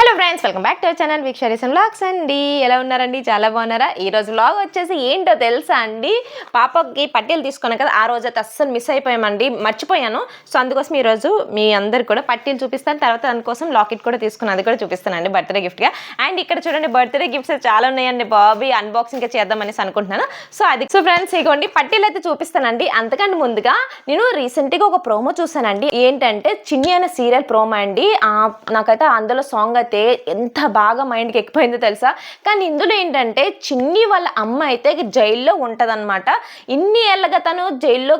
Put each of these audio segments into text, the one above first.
Hello friends welcome back to our channel వీక్షరీసన్ vlogs అండి. ఎలా ఉన్నారండి? చాలా బాగున్నారా? ఈ రోజు వ్లాగ్ వచ్చేసి ఏంటో తెలుసా అండి? పాపకి పట్టీలు తీసుకున్నాను కదా ఆ రోజు అయితే అస్సలు మిస్ అయిపోయామండి. మర్చిపోయాను. సో అందుకోసం ఈ రోజు మీ అందరు కూడా పట్టీలు చూపిస్తాను. తర్వాత దానికోసం లాకెట్ కూడా తీసుకున్నాను. అది కూడా చూపిస్తానండి బర్త్డే గిఫ్ట్గా అండ్ ఇక్కడ చూడండి బర్త్డే గిఫ్ట్స్ చాలా ఉన్నాయండి బాబీ. అన్బాక్సింగ్ చేద్దామనేసి అనుకుంటున్నాను. సో అది సో ఫ్రెండ్స్ ఇగోండి పట్టీలు అయితే చూపిస్తానండి. అంతకంటే ముందుగా నేను రీసెంట్గా ఒక ప్రోమో చూసానండి ఏంటంటే చిన్ని అనే సీరియల్ ప్రోమో అండి. నాకైతే అందులో సాంగ్ అయితే ఎంత బాగా మైండ్కి ఎక్కిపోయిందో తెలుసా? కానీ ఇందులో ఏంటంటే చిన్ని వాళ్ళ అమ్మ అయితే జైల్లో ఉంటుందన్నమాట. ఇన్ని ఏళ్ళగా తను జైల్లో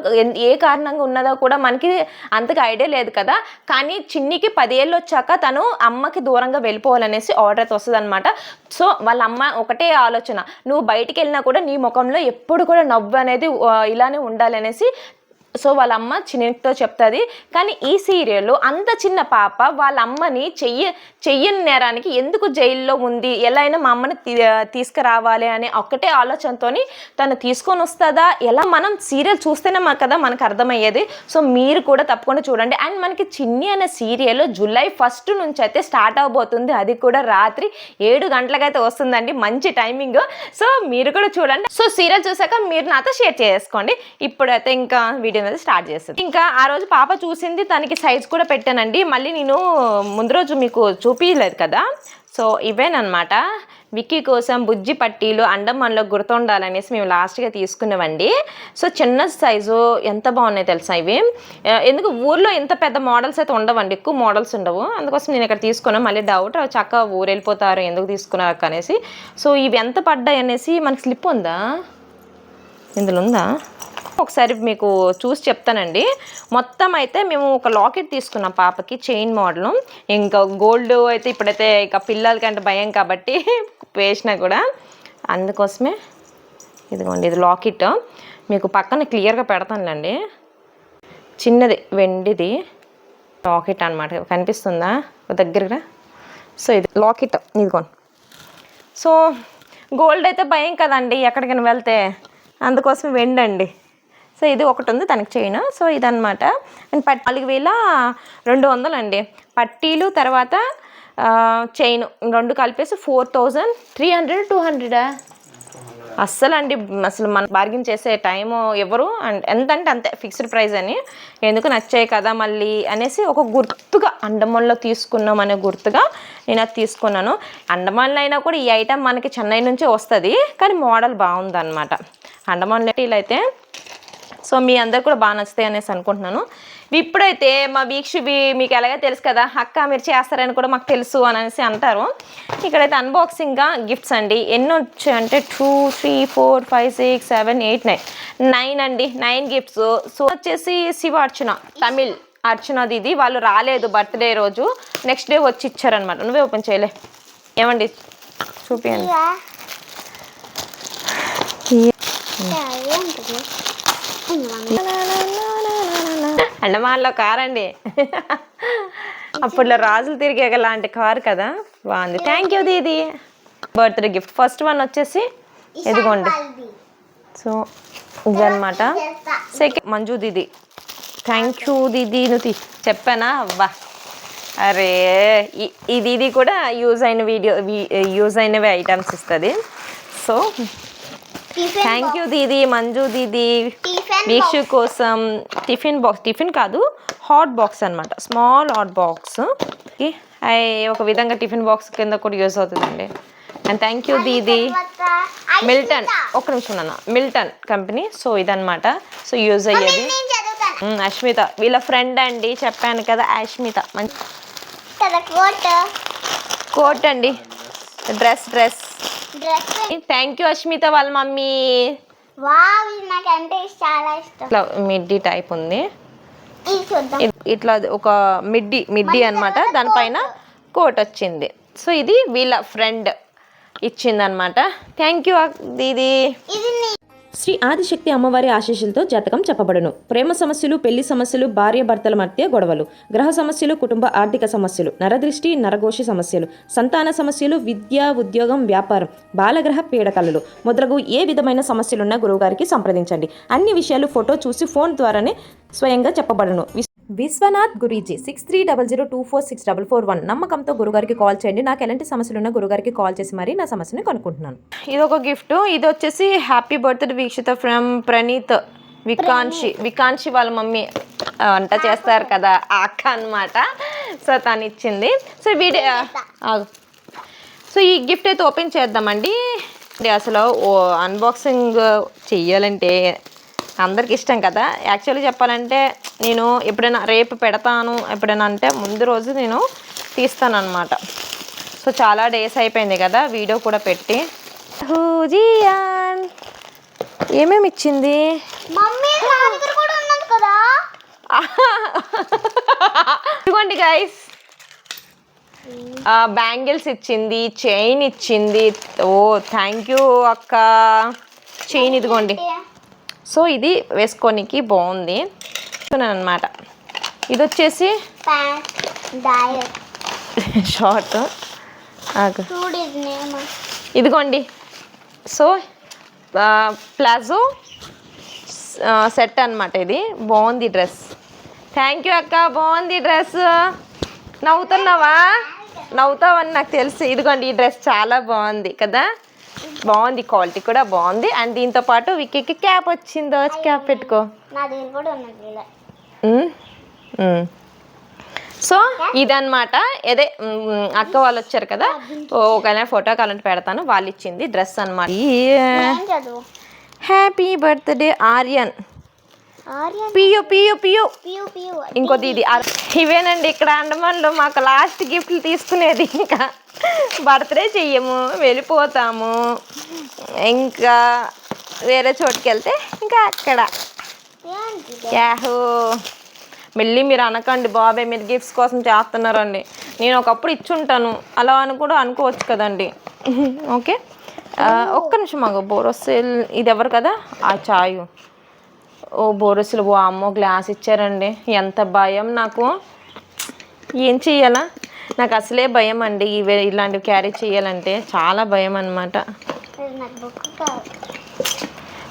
ఏ కారణంగా ఉన్నదో కూడా మనకి అంతగా ఐడియా లేదు కదా. కానీ చిన్నికి పదేళ్ళు వచ్చాక తను అమ్మకి దూరంగా వెళ్ళిపోవాలనేసి ఆర్డర్ అయితే వస్తుంది సో వాళ్ళ అమ్మ ఒకటే ఆలోచన. నువ్వు బయటికి వెళ్ళినా కూడా నీ ముఖంలో ఎప్పుడు కూడా నవ్వు అనేది ఇలానే ఉండాలనేసి సో వాళ్ళ అమ్మ చిన్నతో చెప్తుంది కానీ ఈ సీరియల్లో అంత చిన్న పాప వాళ్ళ అమ్మని చెయ్య చెయ్యని నేరానికి ఎందుకు జైల్లో ఉంది? ఎలా అయినా మా అమ్మని తీ- తీసుకురావాలి అనే ఒక్కటే ఆలోచనతో తను తీసుకొని వస్తుందా? ఎలా? మనం సీరియల్ చూస్తేనే మాకు కదా మనకు అర్థమయ్యేది. సో మీరు కూడా తప్పకుండా చూడండి. అండ్ మనకి చిన్ని అనే సీరియల్ జూలై ఫస్ట్ నుంచి అయితే స్టార్ట్ అవబోతుంది. అది కూడా రాత్రి ఏడు గంటలకైతే వస్తుందండి. మంచి టైమింగ్. సో మీరు కూడా చూడండి. సో సీరియల్ చూసాక మీరు నాతో షేర్ చేసుకోండి. ఇప్పుడైతే ఇంకా వీడియో అనేది స్టార్ట్ చేస్తుంది ఇంకా ఆ రోజు పాప చూసింది తనకి సైజ్ కూడా పెట్టానండి. మళ్ళీ నేను ముందు రోజు మీకు చూపించలేదు కదా. సో ఇవేనమాట విక్కీ కోసం బుజ్జి పట్టీలు అండమాన్లో గుర్తుండాలనేసి మేము లాస్ట్గా తీసుకున్నామండి సో చిన్న సైజు ఎంత బాగున్నాయి తెలుసా ఇవి? ఎందుకు ఊర్లో ఇంత పెద్ద మోడల్స్ అయితే ఉండవండి. ఎక్కువ మోడల్స్ ఉండవు. అందుకోసం నేను ఇక్కడ తీసుకున్నాను. మళ్ళీ డౌట్ చక్కగా ఊరు వెళ్ళిపోతారు ఎందుకు తీసుకున్నారు అనేసి. సో ఇవి ఎంత పడ్డాయి అనేసి మనకి స్లిప్ ఉందా? ఇందులో ఉందా? ఒకసారి మీకు చూసి చెప్తానండి. మొత్తం అయితే మేము ఒక లాకెట్ తీసుకున్నాం పాపకి చైన్ మోడల్. ఇంకా గోల్డ్ అయితే ఇప్పుడైతే ఇక పిల్లలకి అంటే భయం కాబట్టి వేసినా కూడా. అందుకోసమే ఇదిగోండి ఇది లాకెట్. మీకు పక్కన క్లియర్గా పెడతానులేండి. చిన్నది వెండిది లాకెట్ అనమాట కనిపిస్తుందా? దగ్గరగా. సో ఇది లాకెట్. ఇదిగోండి. సో గోల్డ్ అయితే భయం కదండి ఎక్కడికైనా వెళ్తే. అందుకోసం వెండండి. సో ఇది ఒకటి ఉంది తనకి చైన్. సో ఇదనమాట అండ్ పట్ నాలుగు వేల రెండు వందలు అండి. పట్టీలు తర్వాత చైన్ రెండు కలిపేసి four thousand three hundred two హండ్రెడా అస్సలు అండి అసలు మన బార్గెన్ చేసే టైము ఎవరు అండ్ ఎంత అంటే అంతే ఫిక్స్డ్ ప్రైస్ అని. ఎందుకు నచ్చాయి కదా మళ్ళీ అనేసి ఒక గుర్తుగా అండమాన్లో తీసుకున్నాం అనే గుర్తుగా నేను అది తీసుకున్నాను. అండమాన్లో అయినా కూడా ఈ ఐటమ్ మనకి చెన్నై నుంచే వస్తుంది కానీ మోడల్ బాగుందన్నమాట. అండమాన్లో అయితే సో మీ అందరు కూడా బాగా నచ్చుతాయి అనేసి అనుకుంటున్నాను. ఇప్పుడైతే మా వీక్షి మీకు ఎలాగో తెలుసు కదా అక్క మీరు చేస్తారని కూడా మాకు తెలుసు అని అనేసి అంటారు. ఇక్కడైతే అన్బాక్సింగ్గా గిఫ్ట్స్ అండి. ఎన్ని వచ్చాయంటే two three four five six seven eight nine nine అండి. నైన్ గిఫ్ట్స్ సో వచ్చేసి శివ అర్చన తమిళ్ అర్చనది ఇది. వాళ్ళు రాలేదు బర్త్డే రోజు. నెక్స్ట్ డే వచ్చి ఇచ్చారనమాట నువ్వే ఓపెన్ చేయలే. ఏమండి? చూపించండి అండమాన్లో కార్ అండి అప్పట్లో రాజులు తిరిగే లాంటి కారు కదా బాగుంది థ్యాంక్ యూ దీది. బర్త్డే గిఫ్ట్ ఫస్ట్ వన్ వచ్చేసి ఎదిగోండి సో ఇదనమాట సెకండ్ మంజు దీది. థ్యాంక్ యూ దీది. నువ్వు చెప్పానా? అబ్బా. అరే ఈ- ఇది కూడా యూజ్ అయిన వీడియో యూజ్ అయినవి ఐటమ్స్ ఇస్తుంది. సో థ్యాంక్ యూ దీది మంజు దీది వీక్షు కోసం టిఫిన్ బాక్స్ టిఫిన్ కాదు హాట్ బాక్స్ అనమాట స్మాల్ హాట్ బాక్స్ ఒక విధంగా టిఫిన్ బాక్స్ కింద కూడా యూజ్ అవుతుందండి. అండ్ థ్యాంక్ యూ దీది మిల్టన్ ఒక్క నిమిషం నాన్న. మిల్టన్ కంపెనీ సో ఇదనమాట సో యూజ్ అయ్యేది. మ్, అష్మిత వీళ్ళ ఫ్రెండ్ అండి. చెప్పాను కదా అష్మిత మంచి కోట్ అండి. Dress dress dress thank you Ashmita వాళ్ళ మమ్మీ. వావ్ ఇది నాకు అంటే చాలా ఇష్టం. ఇట్లా మిడ్డీ టైప్ ఉంది. ఇది చూద్దాం. ఇ- ఇట్లా ఒక మిడ్డీ మిడ్డీ అన్నమాట. దానిపైన కోట్. వచ్చింది. సో ఇది వీళ్ళ ఫ్రెండ్ ఇచ్చిందనమాట థ్యాంక్ యూ దీది. ఇది శ్రీ ఆదిశక్తి అమ్మవారి ఆశీస్సులతో జాతకం చెప్పబడును. ప్రేమ సమస్యలు పెళ్ళి సమస్యలు భార్య భర్తల మధ్య గొడవలు గ్రహ సమస్యలు కుటుంబ ఆర్థిక సమస్యలు నరదృష్టి నరఘోషి సమస్యలు సంతాన సమస్యలు విద్య ఉద్యోగం వ్యాపారం బాలగ్రహ పీడకలలు మొదలగు ఏ విధమైన సమస్యలున్నా గురువుగారికి సంప్రదించండి. అన్ని విషయాలు ఫోటో చూసి ఫోన్ ద్వారానే స్వయంగా చెప్పబడును. Vishwanath గురీజీ six three double zero two four six double four one నమ్మకంతో గురుగారికి కాల్ చేయండి. నాకు ఎలాంటి సమస్యలు ఉన్నా గురుగారికి కాల్ చేసి మరీ నా సమస్యని కనుక్కుంటున్నాను. ఇది ఒక గిఫ్ట్. ఇది వచ్చేసి happy birthday Veekshitha from Praneeth Vikankshi. Vikankshi వాళ్ళ మమ్మీ వంట చేస్తారు కదా ఆ అక్క అన్నమాట. సో తను ఇచ్చింది. So video. సో ఈ గిఫ్ట్ అయితే ఓపెన్ చేద్దామండి. అసలు ఓ అన్బాక్సింగ్ చెయ్యాలంటే అందరికి ఇష్టం కదా. యాక్చువల్లీ చెప్పాలంటే నేను ఎప్పుడైనా రేపు పెడతాను ఎప్పుడైనా అంటే ముందు రోజు నేను తీస్తాను అనమాట సో చాలా డేస్ అయిపోయింది కదా వీడియో కూడా పెట్టి. హూజియాన్ ఏమేమి ఇచ్చింది? ఇదిగోండి గైస్ బ్యాంగిల్స్ ఇచ్చింది చైన్ ఇచ్చింది. ఓ థ్యాంక్ యూ అక్క. చైన్ ఇదిగోండి. సో ఇది వేసుకోనికి బాగుంది. అనమాట ఇది వచ్చేసి షార్ట్ ఇదిగోండి. సో ప్లాజో సెట్ అన్నమాట ఇది. బాగుంది డ్రెస్. థ్యాంక్ యూ అక్క బాగుంది డ్రెస్. నవ్వుతున్నావా? నవ్వుతావని నాకు తెలుసు. ఇదిగోండి ఈ డ్రెస్ చాలా బాగుంది కదా? బాగుంది క్వాలిటీ కూడా బాగుంది. అండ్ దీంతో పాటు విక్కీకి క్యాప్ వచ్చిందో? క్యాప్ పెట్టుకో. సో ఇదన్నమాట. అదే అక్క వాళ్ళు వచ్చారు కదా? ఒకవేళ ఫోటో కావాలంటే పెడతాను. వాళ్ళు ఇచ్చింది డ్రెస్ అనమాట హ్యాపీ బర్త్డే ఆర్యన్ పియు పియు పియు ఇంకోటి ఇది. ఇవేనండి ఇక్కడ అండమాన్లో మాకు లాస్ట్ గిఫ్ట్లు తీసుకునేది ఇంకా. బర్త్డే చెయ్యము వెళ్ళిపోతాము. ఇంకా వేరే చోటుకి వెళ్తే ఇంకా అక్కడ. యాహో. యాహూ మళ్ళీ మీరు అనకండి బాబాయ్ మీరు గిఫ్ట్స్ కోసం చేస్తున్నారండి. నేను ఒకప్పుడు ఇచ్చుంటాను. అలా అని కూడా అనుకోవచ్చు కదండి. ఓకే? ఒక్క నిమిషం మాకు బోరోసిల్ ఇది ఎవరు కదా? ఆ చాయు. ఓ బోరోసిల్ ఓ అమ్మో గ్లాస్ ఇచ్చారండి. ఎంత భయం నాకు. ఏం చెయ్యాలా? నాకు అసలే భయం అండి ఇవి ఇలాంటివి క్యారీ చేయాలంటే. చాలా భయం అనమాట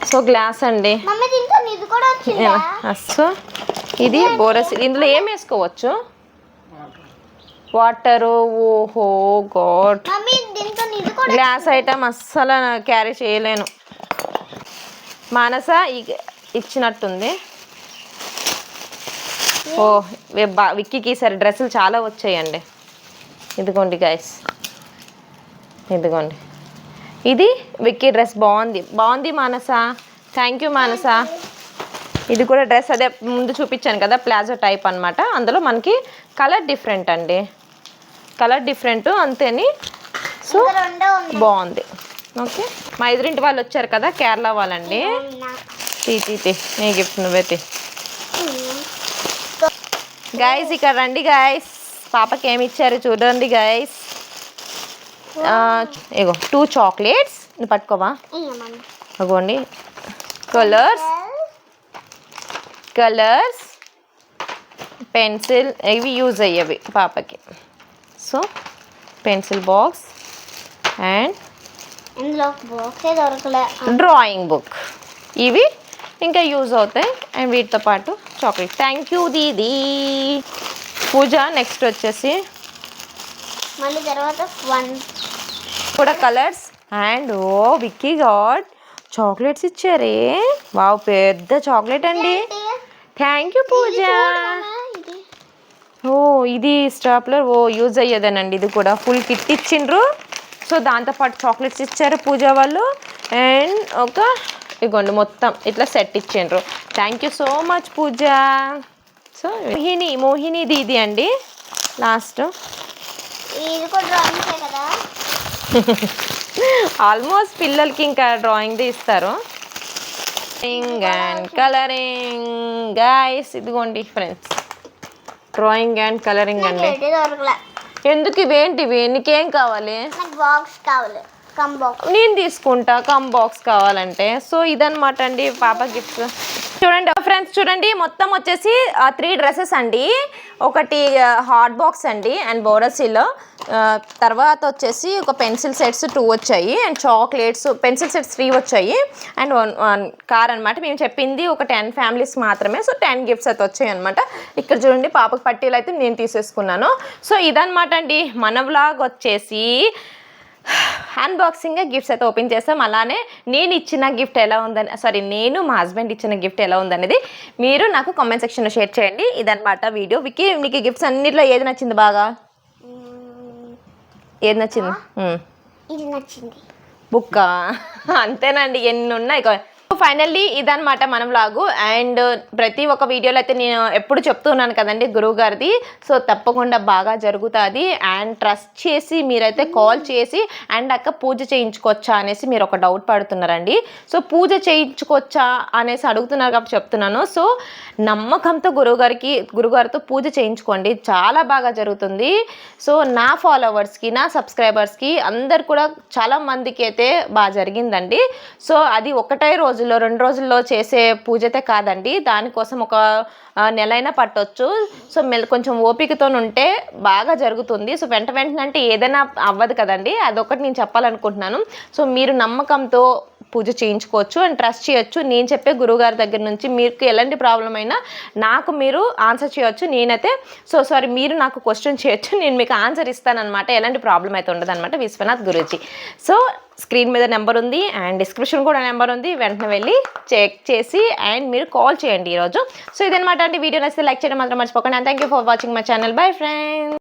సో గ్లాస్ అండి. సో ఇది బోరస్ ఇందులో ఏం వేసుకోవచ్చు? వాటరు ఓహో గాడ్. గ్లాస్ ఐటమ్ అస్సలు క్యారీ చేయలేను. మానస ఇ- ఇచ్చినట్టుంది. ఓ వే- బా విక్కీకి ఈసారి డ్రెస్సులు చాలా వచ్చాయండి. ఇదిగోండి గైస్ ఇదిగోండి. ఇది విక్కీ డ్రెస్ బాగుంది. బాగుంది మానస. థ్యాంక్ యూ మానస. ఇది కూడా డ్రెస్ అదే ముందు చూపించాను కదా ప్లాజో టైప్ అన్నమాట. అందులో మనకి కలర్ డిఫరెంట్ అండి. కలర్ డిఫరెంట్ అంతేని. సో బాగుంది. ఓకే మా ఎదురింటి వాళ్ళు వచ్చారు కదా కేరళ వాళ్ళండి. తీ తీ తీ. నీ గిఫ్ట్ నువ్వే తీ. గైస్ ఇక్కడ రండి గైస్ పాపకి ఏమి ఇచ్చారు చూడండి గైస్ ఇగో టూ చాక్లెట్స్ నువ్వు పట్టుకోవా? అగోండి. కలర్స్ కలర్స్ పెన్సిల్ ఇవి యూజ్ అయ్యేవి పాపకి. So pencil box and drawing book ఇవి ఇంకా యూజ్ అవుతాయి. అండ్ వీటితో పాటు చాక్లెట్ థ్యాంక్ యూ దీదీ పూజ నెక్స్ట్ వచ్చేసి మళ్ళీ తర్వాత వన్ కూడా colours. And oh Vicky god chocolates ఇచ్చారే. వావ్ పెద్ద చాక్లెట్ అండి. Thank you Pooja. ఓ ఇది స్టాప్లర్. ఓ యూజ్ అయ్యేదేనండి. ఇది కూడా ఫుల్ కిట్ ఇచ్చిండ్రు. సో దాంతోపాటు చాక్లెట్స్ ఇచ్చారు పూజ వాళ్ళు. అండ్ ఒక ఇగోండి మొత్తం ఇట్లా సెట్ ఇచ్చిండ్రు. Thank you so much Pooja. So Mohini Mohini దీది అండి. లాస్ట్ ఆల్మోస్ట్ పిల్లలకి ఇంకా డ్రాయింగ్ది ఇస్తారు. డ్రాయింగ్ అండ్ కలరింగ్ గాయస్ ఇదిగోండి ఫ్రెండ్స్ డ్రాయింగ్ అండ్. కలరింగ్ అండి ఎందుకు ఇవేంటివి నీకేం కావాలి? బాక్స్ కావాలి. నేను తీసుకుంటా కమ్ బాక్స్ కావాలంటే. సో ఇదనమాట అండి పాప గిఫ్ట్స్ చూడండి ఫ్రెండ్స్ చూడండి మొత్తం వచ్చేసి త్రీ డ్రెస్సెస్ అండి. ఒకటి హాట్ బాక్స్ అండి అండ్ బోరసీలో తర్వాత వచ్చేసి ఒక పెన్సిల్ సెట్స్ టూ వచ్చాయి and chocolates pencil sets three వచ్చాయి అండ్ వన్ వన్ కార్ అనమాట మేము చెప్పింది ఒక టెన్ ఫ్యామిలీస్ మాత్రమే సో టెన్ గిఫ్ట్స్ అయితే వచ్చాయి అనమాట ఇక్కడ చూడండి పాపకు పట్టీలు అయితే నేను తీసేసుకున్నాను. సో ఇదనమాట అండి మన వ్లాగ్ వచ్చేసి అన్బాక్సింగ్ గిఫ్ట్స్ అయితే ఓపెన్ చేస్తాం అలానే నేను ఇచ్చిన గిఫ్ట్ ఎలా ఉందని సారీ నేను మా హస్బెండ్ ఇచ్చిన గిఫ్ట్ ఎలా ఉందనేది మీరు నాకు కామెంట్ సెక్షన్లో షేర్ చేయండి. ఇదన్నమాట వీడియో వికి మీకు గిఫ్ట్స్ అన్నిట్లో ఏది నచ్చింది బాగా? ఏది నచ్చింది. ఇది నచ్చింది. బుక్క? అంతేనండి. ఎన్ని ఉన్నాయి? ఫైనల్లీ ఇదనమాట మనం లాగు. అండ్ uh, ప్రతి ఒక్క వీడియోలో అయితే నేను ఎప్పుడు చెప్తున్నాను కదండి గురువు గారిది. సో తప్పకుండా బాగా జరుగుతుంది. అండ్ ట్రస్ట్ చేసి మీరైతే కాల్ చేసి అండ్ అక్క పూజ చేయించుకోవచ్చా అనేసి మీరు ఒక డౌట్ పడుతున్నారండి. సో పూజ చేయించుకోవచ్చా అనేసి అడుగుతున్నారు కాబట్టి చెప్తున్నాను. సో నమ్మకంతో గురువుగారికి గురుగారితో పూజ చేయించుకోండి. చాలా బాగా జరుగుతుంది. సో నా ఫాలోవర్స్కి నా సబ్స్క్రైబర్స్కి అందరు కూడా చాలా మందికి అయితే బాగా జరిగిందండి. సో అది ఒకటే రోజు రోజుల్లో రెండు రోజుల్లో చేసే పూజ అయితే కాదండి. దానికోసం ఒక నెలైనా పట్టవచ్చు సో మెల్ కొంచెం ఓపికతో ఉంటే బాగా జరుగుతుంది. సో వెంట వెంటనే అంటే ఏదైనా అవ్వదు కదండి. అదొకటి నేను చెప్పాలనుకుంటున్నాను. సో మీరు నమ్మకంతో పూజ చేయించుకోవచ్చు అండ్ ట్రస్ట్ చేయొచ్చు. నేను చెప్పే గురువుగారి దగ్గర నుంచి మీకు ఎలాంటి ప్రాబ్లం అయినా నాకు మీరు ఆన్సర్ చేయొచ్చు. నేనైతే సో సారీ మీరు నాకు క్వశ్చన్ చేయొచ్చు. నేను మీకు ఆన్సర్ ఇస్తానమాట ఎలాంటి ప్రాబ్లం అయితే ఉండదు అనమాట విశ్వనాథ్ గురూజీ. సో స్క్రీన్ మీద నెంబర్ ఉంది అండ్ డిస్క్రిప్షన్ కూడా నెంబర్ ఉంది. వెంటనే వెళ్ళి చెక్ చేసి అండ్ మీరు కాల్ చేయండి ఈరోజు. సో ఇదనమాట అంటే వీడియో నచ్చితే లైక్ చేయడం మాత్రం మర్చిపోకండి. And thank you for watching my channel bye friends